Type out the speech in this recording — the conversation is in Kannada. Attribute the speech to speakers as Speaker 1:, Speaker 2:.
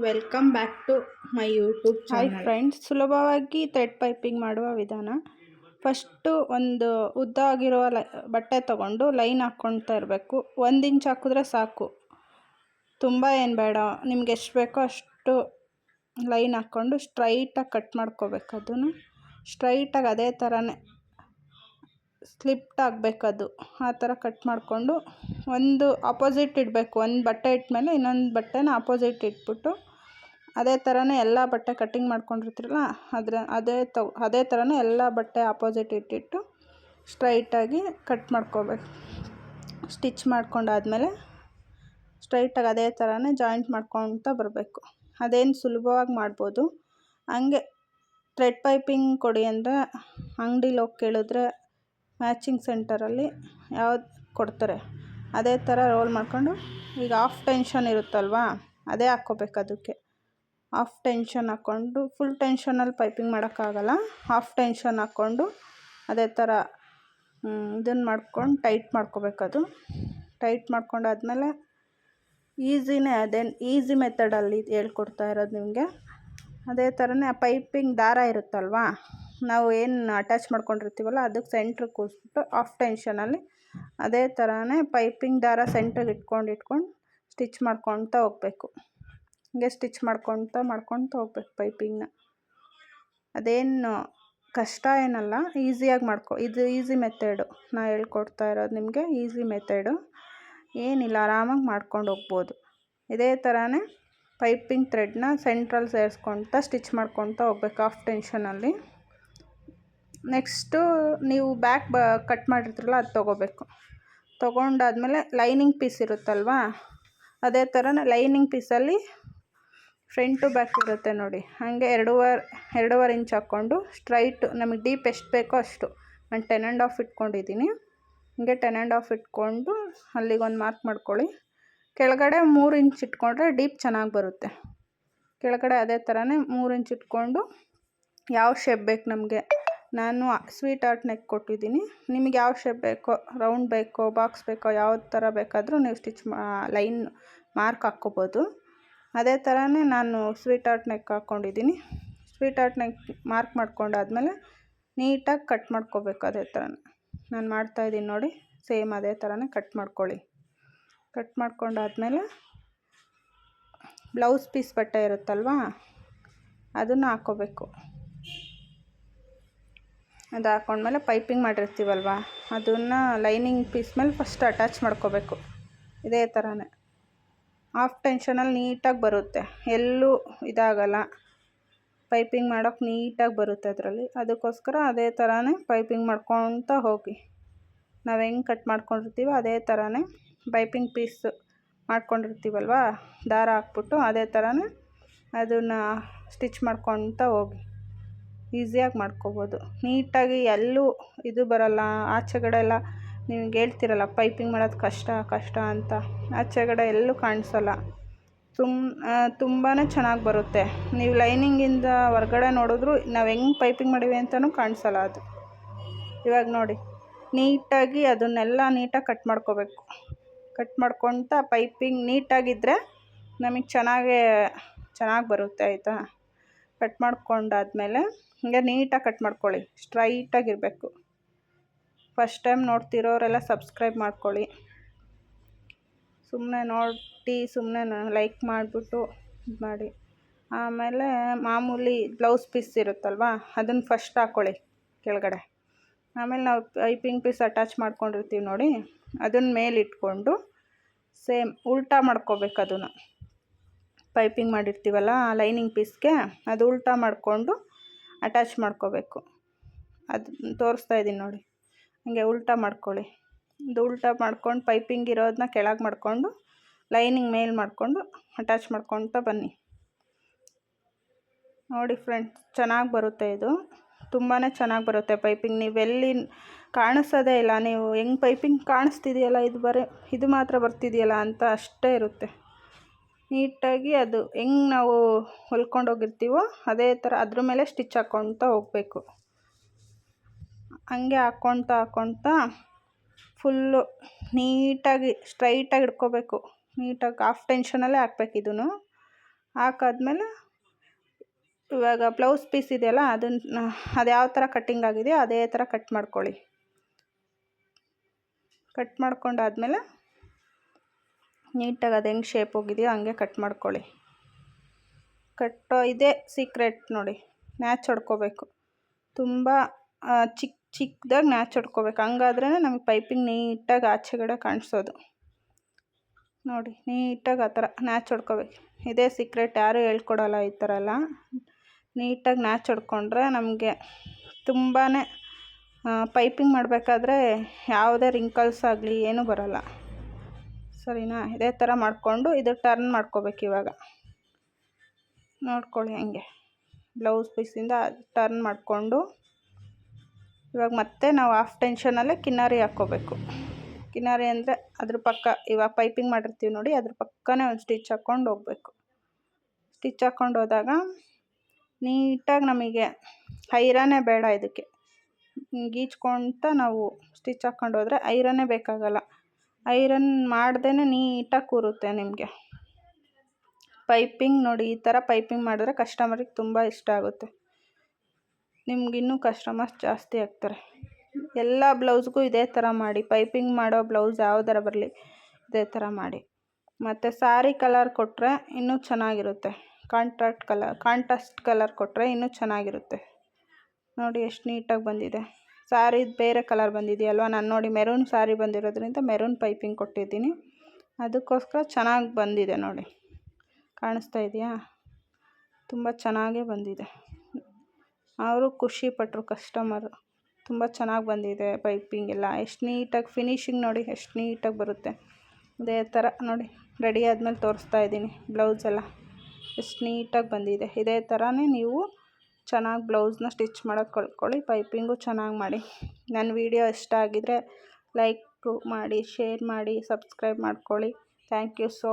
Speaker 1: Welcome back to my YouTube
Speaker 2: hi friends ಸುಲಭವಾಗಿ ಥ್ರೆಡ್ ಪೈಪಿಂಗ್ ಮಾಡುವ ವಿಧಾನ. ಫಸ್ಟು ಒಂದು ಉದ್ದ ಆಗಿರುವ ಲೈ ಬಟ್ಟೆ ತೊಗೊಂಡು ಲೈನ್ ಹಾಕ್ಕೊಳ್ತಾ ಇರಬೇಕು. ಒಂದು ಇಂಚ್ ಹಾಕಿದ್ರೆ ಸಾಕು. ತುಂಬ ಏನು ಬೇಡ ನಿಮ್ಗೆ ಎಷ್ಟು ಬೇಕೋ ಅಷ್ಟು ಲೈನ್ ಹಾಕ್ಕೊಂಡು ಸ್ಟ್ರೈಟಾಗಿ ಕಟ್ ಮಾಡ್ಕೋಬೇಕು ಅದನ್ನು. ಸ್ಟ್ರೈಟಾಗಿ ಅದೇ ಥರನೇ ಸ್ಲಿಪ್ಟ್ ಆಗಬೇಕು ಅದು ಆ ಥರ ಕಟ್ ಮಾಡಿಕೊಂಡು ಒಂದು ಅಪೋಸಿಟ್ ಇಡಬೇಕು. ಒಂದು ಬಟ್ಟೆ ಇಟ್ಮೇಲೆ ಇನ್ನೊಂದು ಬಟ್ಟೆನ ಅಪೋಸಿಟ್ ಇಟ್ಬಿಟ್ಟು ಅದೇ ಥರನೇ ಎಲ್ಲ ಬಟ್ಟೆ ಕಟ್ಟಿಂಗ್ ಮಾಡ್ಕೊಂಡಿರ್ತೀರಲ್ಲ, ಅದರ ಅದೇ ತೊ ಅದೇ ಥರನೇ ಎಲ್ಲ ಬಟ್ಟೆ ಅಪೋಸಿಟ್ ಇಟ್ಟಿಟ್ಟು ಸ್ಟ್ರೈಟಾಗಿ ಕಟ್ ಮಾಡ್ಕೋಬೇಕು. ಸ್ಟಿಚ್ ಮಾಡ್ಕೊಂಡಾದಮೇಲೆ ಸ್ಟ್ರೈಟಾಗಿ ಅದೇ ಥರನೇ ಜಾಯಿಂಟ್ ಮಾಡ್ಕೊತ ಬರಬೇಕು. ಅದೇನು ಸುಲಭವಾಗಿ ಮಾಡ್ಬೋದು. ಹಂಗೆ ಥ್ರೆಡ್ ಪೈಪಿಂಗ್ ಕೊಡಿ ಅಂದರೆ ಅಂಗ್ಡಿಲಿ ಹೋಗಿ ಕೇಳಿದ್ರೆ ಮ್ಯಾಚಿಂಗ್ ಸೆಂಟರಲ್ಲಿ ಯಾವ್ದು ಕೊಡ್ತಾರೆ. ಅದೇ ಥರ ರೋಲ್ ಮಾಡಿಕೊಂಡು ಈಗ ಆಫ್ ಟೆನ್ಷನ್ ಇರುತ್ತಲ್ವಾ, ಅದೇ ಹಾಕ್ಕೋಬೇಕು ಅದಕ್ಕೆ. ಆಫ್ ಟೆನ್ಷನ್ ಹಾಕ್ಕೊಂಡು, ಫುಲ್ ಟೆನ್ಷನಲ್ಲಿ ಪೈಪಿಂಗ್ ಮಾಡೋಕ್ಕಾಗಲ್ಲ. ಆಫ್ ಟೆನ್ಷನ್ ಹಾಕ್ಕೊಂಡು ಅದೇ ಥರ ಇದನ್ನು ಮಾಡ್ಕೊಂಡು ಟೈಟ್ ಮಾಡ್ಕೋಬೇಕದು ಟೈಟ್ ಮಾಡ್ಕೊಂಡಾದ್ಮೇಲೆ ಈಸಿನೇ, ಅದೇನು ಈಸಿ ಮೆಥಡಲ್ಲಿ ಹೇಳ್ಕೊಡ್ತಾ ಇರೋದು ನಿಮಗೆ. ಅದೇ ಥರನೇ ಆ ಪೈಪಿಂಗ್ ದಾರ ಇರುತ್ತಲ್ವಾ ನಾವು ಏನು ಅಟ್ಯಾಚ್ ಮಾಡ್ಕೊಂಡಿರ್ತೀವಲ್ಲ ಅದಕ್ಕೆ ಸೆಂಟ್ರಿಗೆ ಕೂರಿಸ್ಬಿಟ್ಟು ಆಫ್ ಟೆನ್ಷನಲ್ಲಿ ಅದೇ ಥರನೇ ಪೈಪಿಂಗ್ ದಾರ ಸೆಂಟ್ರಿಗೆ ಇಟ್ಕೊಂಡು ಇಟ್ಕೊಂಡು ಸ್ಟಿಚ್ ಮಾಡ್ಕೊತ ಹೋಗಬೇಕು. ಹಿಂಗೆ ಸ್ಟಿಚ್ ಮಾಡ್ಕೊತ ಮಾಡ್ಕೊತ ಹೋಗ್ಬೇಕು ಪೈಪಿಂಗ್ನ ಅದೇನು ಕಷ್ಟ ಏನಲ್ಲ ಈಸಿಯಾಗಿ ಮಾಡ್ಕೊ, ಇದು ಈಸಿ ಮೆಥಡು ನಾ ಹೇಳ್ಕೊಡ್ತಾ ಇರೋದು ನಿಮಗೆ ಈಸಿ ಮೆಥಡು ಏನಿಲ್ಲ, ಆರಾಮಾಗಿ ಮಾಡ್ಕೊಂಡು ಹೋಗ್ಬೋದು. ಇದೇ ಥರನೇ ಪೈಪಿಂಗ್ ಥ್ರೆಡ್ನ ಸೆಂಟ್ರಲ್ಲಿ ಸೇರಿಸ್ಕೊತ ಸ್ಟಿಚ್ ಮಾಡ್ಕೊತ ಹೋಗ್ಬೇಕು ಆಫ್ ಟೆನ್ಷನಲ್ಲಿ ನೆಕ್ಸ್ಟು ನೀವು ಬ್ಯಾಕ್ ಬ ಕಟ್ ಮಾಡಿರ್ತೀರಲ್ಲ ಅದು ತೊಗೋಬೇಕು. ತೊಗೊಂಡಾದ್ಮೇಲೆ ಲೈನಿಂಗ್ ಪೀಸ್ ಇರುತ್ತಲ್ವಾ? ಅದೇ ಥರ ಲೈನಿಂಗ್ ಪೀಸಲ್ಲಿ ಫ್ರಂಟು ಬ್ಯಾಕ್ ಇರುತ್ತೆ ನೋಡಿ. ಹಾಗೆ ಎರಡೂವರೆ ಎರಡೂವರೆ ಇಂಚ್ ಹಾಕ್ಕೊಂಡು ಸ್ಟ್ರೈಟ್ ನಮಗೆ ಡೀಪ್ ಎಷ್ಟು ಬೇಕೋ ಅಷ್ಟು. ನಾನು ಟೆನ್ ಆ್ಯಂಡ್ ಹಾಫ್ ಇಟ್ಕೊಂಡಿದ್ದೀನಿ. ಹಿಂಗೆ ಟೆನ್ ಆ್ಯಂಡ್ ಆಫ್ ಇಟ್ಕೊಂಡು ಅಲ್ಲಿಗೆ ಒಂದು ಮಾರ್ಕ್ ಮಾಡ್ಕೊಳ್ಳಿ. ಕೆಳಗಡೆ ಮೂರು ಇಂಚ್ ಇಟ್ಕೊಂಡ್ರೆ ಡೀಪ್ ಚೆನ್ನಾಗಿ ಬರುತ್ತೆ. ಕೆಳಗಡೆ ಅದೇ ಥರನೇ ಮೂರು ಇಂಚ್ ಇಟ್ಕೊಂಡು ಯಾವ ಶೇಪ್ ಬೇಕು ನಮಗೆ? ನಾನು ಸ್ವೀಟ್ ಆರ್ಟ್ ನೆಕ್ ಕೊಟ್ಟಿದ್ದೀನಿ. ನಿಮಗೆ ಯಾವ ಶೇಪ್ ಬೇಕೋ, ರೌಂಡ್ ಬೇಕೋ, ಬಾಕ್ಸ್ ಬೇಕೋ ಯಾವ ಥರ ಬೇಕಾದರೂ ನೀವು ಸ್ಟಿಚ್ ಮಾ, ಲೈನ್ ಮಾರ್ಕ್ ಹಾಕ್ಕೋಬೋದು. ಅದೇ ಥರನೇ ನಾನು ಸ್ವೀಟ್ ಆರ್ಟ್ ನೆಕ್ ಹಾಕ್ಕೊಂಡಿದ್ದೀನಿ ಸ್ವೀಟ್ ಆರ್ಟ್ ನೆಕ್ ಮಾರ್ಕ್ ಮಾಡ್ಕೊಂಡಾದ್ಮೇಲೆ ನೀಟಾಗಿ ಕಟ್ ಮಾಡ್ಕೋಬೇಕು ಅದೇ ಥರನೇ ನಾನು ಮಾಡ್ತಾಯಿದ್ದೀನಿ ನೋಡಿ, ಸೇಮ್ ಅದೇ ಥರನೇ ಕಟ್ ಮಾಡ್ಕೊಳ್ಳಿ. ಕಟ್ ಮಾಡ್ಕೊಂಡಾದ್ಮೇಲೆ ಬ್ಲೌಸ್ ಪೀಸ್ ಬಟ್ಟೆ ಇರುತ್ತಲ್ವಾ, ಅದನ್ನು ಹಾಕ್ಕೋಬೇಕು. ಅದು ಹಾಕ್ಕೊಂಡ್ಮೇಲೆ ಪೈಪಿಂಗ್ ಮಾಡಿರ್ತೀವಲ್ವ? ಅದನ್ನು ಲೈನಿಂಗ್ ಪೀಸ್ ಮೇಲೆ ಫಸ್ಟ್ ಅಟ್ಯಾಚ್ ಮಾಡ್ಕೋಬೇಕು. ಇದೇ ಥರನೇ ಆಫ್ ಟೆನ್ಷನಲ್ಲಿ ನೀಟಾಗಿ ಬರುತ್ತೆ. ಎಲ್ಲೂ ಇದಾಗಲ್ಲ. ಪೈಪಿಂಗ್ ಮಾಡೋಕ್ಕೆ ನೀಟಾಗಿ ಬರುತ್ತೆ ಅದರಲ್ಲಿ. ಅದಕ್ಕೋಸ್ಕರ ಅದೇ ಥರನೇ ಪೈಪಿಂಗ್ ಮಾಡ್ಕೊತ ಹೋಗಿ. ನಾವು ಹೆಂಗೆ ಕಟ್ ಮಾಡ್ಕೊಂಡಿರ್ತೀವೋ ಅದೇ ಥರನೇ ಪೈಪಿಂಗ್ ಪೀಸ್ ಮಾಡ್ಕೊಂಡಿರ್ತೀವಲ್ವ? ದಾರ ಹಾಕ್ಬಿಟ್ಟು ಅದೇ ಥರನೇ ಅದನ್ನು ಸ್ಟಿಚ್ ಮಾಡ್ಕೊತ ಹೋಗಿ. ಈಸಿಯಾಗಿ ಮಾಡ್ಕೊಬೋದು. ನೀಟಾಗಿ ಎಲ್ಲೂ ಇದು ಬರೋಲ್ಲ ಆಚೆಗಡೆ ಎಲ್ಲ ನಿಮ್ಗೆ ಹೇಳ್ತಿರಲ್ಲ, ಪೈಪಿಂಗ್ ಮಾಡೋದು ಕಷ್ಟ ಕಷ್ಟ ಅಂತ. ಆಚೆಗಡೆ ಎಲ್ಲೂ ಕಾಣಿಸಲ್ಲ. ತುಮ್ ತುಂಬಾ ಚೆನ್ನಾಗಿ ಬರುತ್ತೆ. ನೀವು ಲೈನಿಂಗಿಂದ ಹೊರ್ಗಡೆ ನೋಡಿದ್ರು ನಾವು ಹೆಂಗೆ ಪೈಪಿಂಗ್ ಮಾಡಿವಿ ಅಂತಲೂ ಕಾಣಿಸಲ್ಲ ಅದು. ಇವಾಗ ನೋಡಿ, ನೀಟಾಗಿ ಅದನ್ನೆಲ್ಲ ನೀಟಾಗಿ ಕಟ್ ಮಾಡ್ಕೋಬೇಕು. ಕಟ್ ಮಾಡ್ಕೊತ ಪೈಪಿಂಗ್ ನೀಟಾಗಿದ್ದರೆ ನಮಗೆ ಚೆನ್ನಾಗೇ, ಚೆನ್ನಾಗಿ ಬರುತ್ತೆ, ಆಯಿತಾ? ಕಟ್ ಮಾಡ್ಕೊಂಡಾದ್ಮೇಲೆ ಹಿಂಗೆ ನೀಟಾಗಿ ಕಟ್ ಮಾಡ್ಕೊಳ್ಳಿ. ಸ್ಟ್ರೈಟಾಗಿರಬೇಕು ಫಸ್ಟ್ ಟೈಮ್ ನೋಡ್ತಿರೋರೆಲ್ಲ ಸಬ್ಸ್ಕ್ರೈಬ್ ಮಾಡ್ಕೊಳ್ಳಿ. ಸುಮ್ಮನೆ ನೋಡಿ ಸುಮ್ಮನೆ ಲೈಕ್ ಮಾಡಿಬಿಟ್ಟು ಇದು ಮಾಡಿ. ಆಮೇಲೆ ಮಾಮೂಲಿ ಬ್ಲೌಸ್ ಪೀಸ್ ಇರುತ್ತಲ್ವಾ, ಅದನ್ನು ಫಸ್ಟ್ ಹಾಕ್ಕೊಳ್ಳಿ ಕೆಳಗಡೆ. ಆಮೇಲೆ ನಾವು ಪೈಪಿಂಗ್ ಪೀಸ್ ಅಟ್ಯಾಚ್ ಮಾಡ್ಕೊಂಡಿರ್ತೀವಿ ನೋಡಿ, ಅದನ್ನ ಮೇಲೆ ಇಟ್ಕೊಂಡು ಸೇಮ್ ಉಲ್ಟಾ ಮಾಡ್ಕೋಬೇಕು ಅದನ್ನು. ಪೈಪಿಂಗ್ ಮಾಡಿರ್ತೀವಲ್ಲ ಆ ಲೈನಿಂಗ್ ಪೀಸ್ಗೆ, ಅದು ಉಲ್ಟಾ ಮಾಡಿಕೊಂಡು ಅಟ್ಯಾಚ್ ಮಾಡ್ಕೋಬೇಕು. ಅದು ತೋರಿಸ್ತಾ ಇದ್ದೀನಿ ನೋಡಿ. ಹಾಗೆ ಉಲ್ಟಾ ಮಾಡ್ಕೊಳ್ಳಿ. ಇದು ಉಲ್ಟಾ ಮಾಡ್ಕೊಂಡು ಪೈಪಿಂಗ್ ಇರೋದನ್ನ ಕೆಳಗೆ ಮಾಡಿಕೊಂಡು ಲೈನಿಂಗ್ ಮೇಲೆ ಮಾಡಿಕೊಂಡು ಅಟ್ಯಾಚ್ ಮಾಡ್ಕೊತ ಬನ್ನಿ. ನೋಡಿ ಫ್ರೆಂಡ್ಸ್, ಚೆನ್ನಾಗಿ ಬರುತ್ತೆ ಇದು. ತುಂಬಾ ಚೆನ್ನಾಗಿ ಬರುತ್ತೆ ಪೈಪಿಂಗ್. ನೀವೆಲ್ಲಿ ಕಾಣಿಸೋದೇ ಇಲ್ಲ. ನೀವು ಹೆಂಗೆ ಪೈಪಿಂಗ್ ಕಾಣಿಸ್ತಿದೆಯಲ್ಲ, ಇದು ಬರೀ, ಇದು ಮಾತ್ರ ಬರ್ತಿದೆಯಲ್ಲ ಅಂತ ಅಷ್ಟೇ ಇರುತ್ತೆ. ನೀಟಾಗಿ ಅದು ಹೆಂಗೆ ನಾವು ಹೊಲ್ಕೊಂಡು ಹೋಗಿರ್ತೀವೋ ಅದೇ ಥರ ಅದ್ರ ಮೇಲೆ ಸ್ಟಿಚ್ ಹಾಕ್ಕೊಳ್ತಾ ಹೋಗಬೇಕು. ಹಂಗೆ ಹಾಕ್ಕೊತ ಹಾಕ್ಕೊಳ್ತಾ ಫುಲ್ಲು ನೀಟಾಗಿ ಸ್ಟ್ರೈಟಾಗಿ ಹಿಡ್ಕೋಬೇಕು ನೀಟಾಗಿ ಆಫ್ ಟೆನ್ಷನಲ್ಲೇ ಹಾಕ್ಬೇಕು ಇದನ್ನು. ಹಾಕಾದ್ಮೇಲೆ ಇವಾಗ ಬ್ಲೌಸ್ ಪೀಸ್ ಇದೆಯಲ್ಲ ಅದನ್ನ, ಅದು ಯಾವ ಥರ ಕಟ್ಟಿಂಗ್ ಆಗಿದೆಯೋ ಅದೇ ಥರ ಕಟ್ ಮಾಡ್ಕೊಳ್ಳಿ. ಕಟ್ ಮಾಡ್ಕೊಂಡಾದ್ಮೇಲೆ ನೀಟಾಗಿ ಅದು ಹೆಂಗೆ ಶೇಪ್ ಹೋಗಿದೆಯೋ ಹಂಗೆ ಕಟ್ ಮಾಡ್ಕೊಳ್ಳಿ. ಕಟ್ಟೋ ಇದೇ ಸೀಕ್ರೆಟ್ ನೋಡಿ ನ್ಯಾಚ್ ಹೊಡ್ಕೋಬೇಕು. ತುಂಬ ಚಿಕ್ಕ ಚಿಕ್ಕದಾಗಿ ನ್ಯಾಚ್ ಹೊಡ್ಕೋಬೇಕು. ಹಂಗಾದ್ರೇ ನಮಗೆ ಪೈಪಿಂಗ್ ನೀಟಾಗಿ ಆಚೆಗಡೆ ಕಾಣಿಸೋದು. ನೋಡಿ, ನೀಟಾಗಿ ಆ ಥರ ನ್ಯಾಚ್ ಹೊಡ್ಕೋಬೇಕು. ಇದೇ ಸೀಕ್ರೆಟ್ ಯಾರೂ ಹೇಳ್ಕೊಡೋಲ್ಲ ಈ ಥರ ಎಲ್ಲ. ನೀಟಾಗಿ ನ್ಯಾಚ್ ಹೊಡ್ಕೊಂಡ್ರೆ ನಮಗೆ ತುಂಬಾ ಪೈಪಿಂಗ್ ಮಾಡಬೇಕಾದ್ರೆ ಯಾವುದೇ ರಿಂಕಲ್ಸ್ ಆಗಲಿ ಏನೂ ಬರೋಲ್ಲ. ಸರಿನಾ? ಇದೇ ಥರ ಮಾಡಿಕೊಂಡು ಇದು ಟರ್ನ್ ಮಾಡ್ಕೋಬೇಕು ಇವಾಗ. ನೋಡ್ಕೊಳ್ಳಿ ಹಂಗೆ. ಬ್ಲೌಸ್ ಪೀಸಿಂದ ಟರ್ನ್ ಮಾಡಿಕೊಂಡು ಇವಾಗ ಮತ್ತೆ ನಾವು ಹಾಫ್ ಟೆನ್ಷನಲ್ಲೇ ಕಿನ್ನಾರಿ ಹಾಕ್ಕೋಬೇಕು ಕಿನ್ನಾರಿ ಅಂದರೆ ಅದ್ರ ಪಕ್ಕ ಇವಾಗ ಪೈಪಿಂಗ್ ಮಾಡಿರ್ತೀವಿ ನೋಡಿ, ಅದ್ರ ಪಕ್ಕನೇ ಒಂದು ಸ್ಟಿಚ್ ಹಾಕ್ಕೊಂಡು ಹೋಗಬೇಕು. ಸ್ಟಿಚ್ ಹಾಕ್ಕೊಂಡು ಹೋದಾಗ ನೀಟಾಗಿ ನಮಗೆ ಐರನೇ ಬೇಡ ಇದಕ್ಕೆ. ಗೀಚ್ಕೊಳ್ತಾ ನಾವು ಸ್ಟಿಚ್ ಹಾಕ್ಕೊಂಡು ಹೋದರೆ ಐರನೇ ಬೇಕಾಗಲ್ಲ. ಐರನ್ ಮಾಡ್ದೇ ನೀಟಾಗಿ ಕೂರುತ್ತೆ ನಿಮಗೆ. ಪೈಪಿಂಗ್ ನೋಡಿ, ಈ ಥರ ಪೈಪಿಂಗ್ ಮಾಡಿದ್ರೆ ಕಸ್ಟಮರಿಗೆ ತುಂಬ ಇಷ್ಟ ಆಗುತ್ತೆ. ನಿಮ್ಗಿನ್ನೂ ಕಸ್ಟಮರ್ಸ್ ಜಾಸ್ತಿ ಆಗ್ತಾರೆ. ಎಲ್ಲ ಬ್ಲೌಸ್ಗೂ ಇದೇ ಥರ ಮಾಡಿ, ಪೈಪಿಂಗ್ ಮಾಡೋ ಬ್ಲೌಸ್ ಯಾವ್ದಾರ ಬರಲಿ ಇದೇ ಥರ ಮಾಡಿ. ಮತ್ತು ಸಾರಿ ಕಲರ್ ಕೊಟ್ಟರೆ ಇನ್ನೂ ಚೆನ್ನಾಗಿರುತ್ತೆ. ಕಾಂಟ್ರಾಕ್ಟ್ ಕಲರ್ ಕಾಂಟ್ರಾಸ್ಟ್ ಕಲರ್ ಕೊಟ್ಟರೆ ಇನ್ನೂ ಚೆನ್ನಾಗಿರುತ್ತೆ. ನೋಡಿ, ಎಷ್ಟು ನೀಟಾಗಿ ಬಂದಿದೆ. ಸಾರಿದು ಬೇರೆ ಕಲರ್ ಬಂದಿದೆಯಲ್ವ? ನಾನು ನೋಡಿ ಮೆರೂನ್ ಸಾರಿ ಬಂದಿರೋದ್ರಿಂದ ಮೆರೂನ್ ಪೈಪಿಂಗ್ ಕೊಟ್ಟಿದ್ದೀನಿ. ಅದಕ್ಕೋಸ್ಕರ ಚೆನ್ನಾಗಿ ಬಂದಿದೆ ನೋಡಿ. ಕಾಣಿಸ್ತಾ ಇದೆಯಾ? ತುಂಬ ಚೆನ್ನಾಗೇ ಬಂದಿದೆ. ಅವರು ಖುಷಿಪಟ್ಟರು ಕಸ್ಟಮರು ತುಂಬ ಚೆನ್ನಾಗಿ ಬಂದಿದೆ ಪೈಪಿಂಗ್ ಎಲ್ಲ. ಎಷ್ಟು ನೀಟಾಗಿ ಫಿನಿಶಿಂಗ್ ನೋಡಿ, ಎಷ್ಟು ನೀಟಾಗಿ ಬರುತ್ತೆ. ಅದೇ ಥರ ನೋಡಿ ರೆಡಿ ಆದಮೇಲೆ ತೋರಿಸ್ತಾ ಇದ್ದೀನಿ ಬ್ಲೌಸ್ ಎಲ್ಲ. ಎಷ್ಟು ನೀಟಾಗಿ ಬಂದಿದೆ. ಇದೇ ಥರನೇ ನೀವು ಚೆನ್ನಾಗಿ ಬ್ಲೌಸ್ನ ಸ್ಟಿಚ್ ಮಾಡೋದು ಕಲ್ತ್ಕೊಳ್ಳಿ, ಪೈಪಿಂಗು ಚೆನ್ನಾಗಿ ಮಾಡಿ. ನನ್ನ ವೀಡಿಯೋ ಇಷ್ಟ ಆಗಿದ್ದರೆ ಲೈಕು ಮಾಡಿ, ಶೇರ್ ಮಾಡಿ, ಸಬ್ಸ್ಕ್ರೈಬ್ ಮಾಡ್ಕೊಳ್ಳಿ. Thank you so